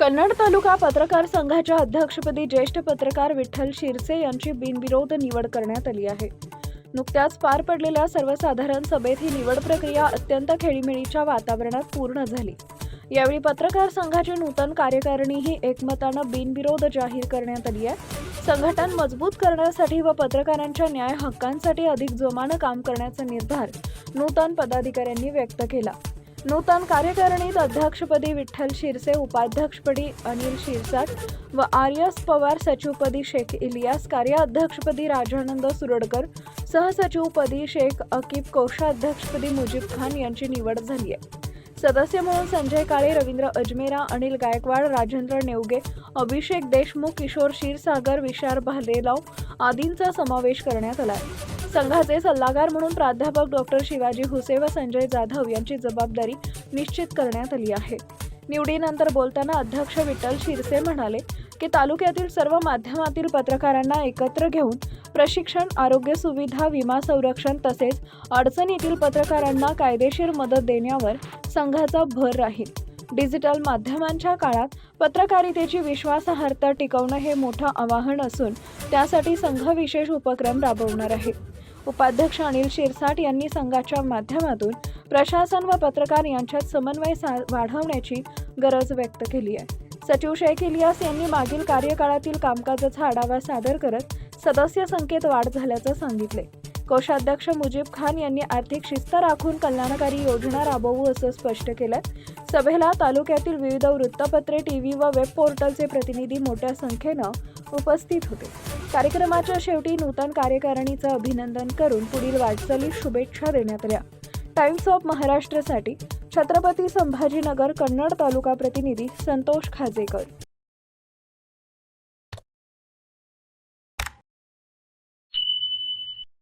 कन्नड तालुका पत्रकार संघाच्या अध्यक्षपदी ज्येष्ठ पत्रकार विठ्ठल शिरसे यांची बिनविरोध निवड करण्यात आली आहे. नुकत्याच पार पडलेल्या सर्वसाधारण सभेत ही निवड प्रक्रिया अत्यंत खेळीमेळीच्या वातावरणात पूर्ण झाली. यावेळी पत्रकार संघाची नूतन कार्यकारिणीही एकमतानं बिनविरोध जाहीर करण्यात आली आहे. संघटन मजबूत करण्यासाठी व पत्रकारांच्या न्याय हक्कांसाठी अधिक जोमानं काम करण्याचा निर्धार नूतन पदाधिकाऱ्यांनी व्यक्त केला. नूतन कार्यकारिणीत अध्यक्षपदी विठ्ठल शिरसे उपाध्यक्षपदी अनिल शिरसाट व आर्यस पवार सचिवपदी शेख इलियास कार्याध्यक्षपदी राजानंद सुरडकर सहसचिवपदी शेख अकीब कोषाध्यक्षपदी मुजीब खान यांची निवड झाली आहे. सदस्य म्हणून संजय काळे रवींद्र अजमेरा अनिल गायकवाड राजेंद्र नेवगे अभिषेक देशमुख किशोर क्षीरसागर विशार भालेराव आदींचा समावेश करण्यात आला आहे. संघाचे सल्लागार म्हणून प्राध्यापक डॉक्टर शिवाजी हुसे व संजय जाधव यांची जबाबदारी निश्चित करण्यात आली आहे. निवडीनंतर बोलताना अध्यक्ष विठ्ठल शिरसे म्हणाले की तालुक्यातील सर्व माध्यमातील पत्रकारांना एकत्र घेऊन प्रशिक्षण आरोग्य सुविधा विमा संरक्षण तसेच अडचणीतील पत्रकारांना कायदेशीर मदत देण्यावर संघाचा भर राहील. डिजिटल माध्यमांच्या काळात पत्रकारितेची विश्वासार्हता टिकवणं हे मोठं आवाहन असून त्यासाठी संघ विशेष उपक्रम राबवणार आहे. उपाध्यक्ष अनिल शिरसाट यांनी संघाच्या माध्यमातून प्रशासन व पत्रकार यांच्यात समन्वय सा वाढवण्याची गरज व्यक्त केली आहे. सचिव शेख इलियास यांनी मागील कार्यकाळातील कामकाजाचा आढावा सादर करत सदस्य संख्येत वाढ झाल्याचं सांगितले कोषाध्यक्ष मुजीब खान यांनी आर्थिक शिस्त राखून कल्याणकारी योजना राबवू असं स्पष्ट केलं सभेला तालुक्यातील विविध वृत्तपत्रे टी व्ही व वेब पोर्टलचे प्रतिनिधी मोठ्या संख्येनं उपस्थित होते. कार्यक्रमाच्या शेवटी नूतन कार्यकारिणीचं अभिनंदन करून पुढील वाटचालीस शुभेच्छा देण्यात आल्या. टाइम्स ऑफ महाराष्ट्रसाठी छत्रपती संभाजीनगर कन्नड तालुका प्रतिनिधी संतोष खाजेकर.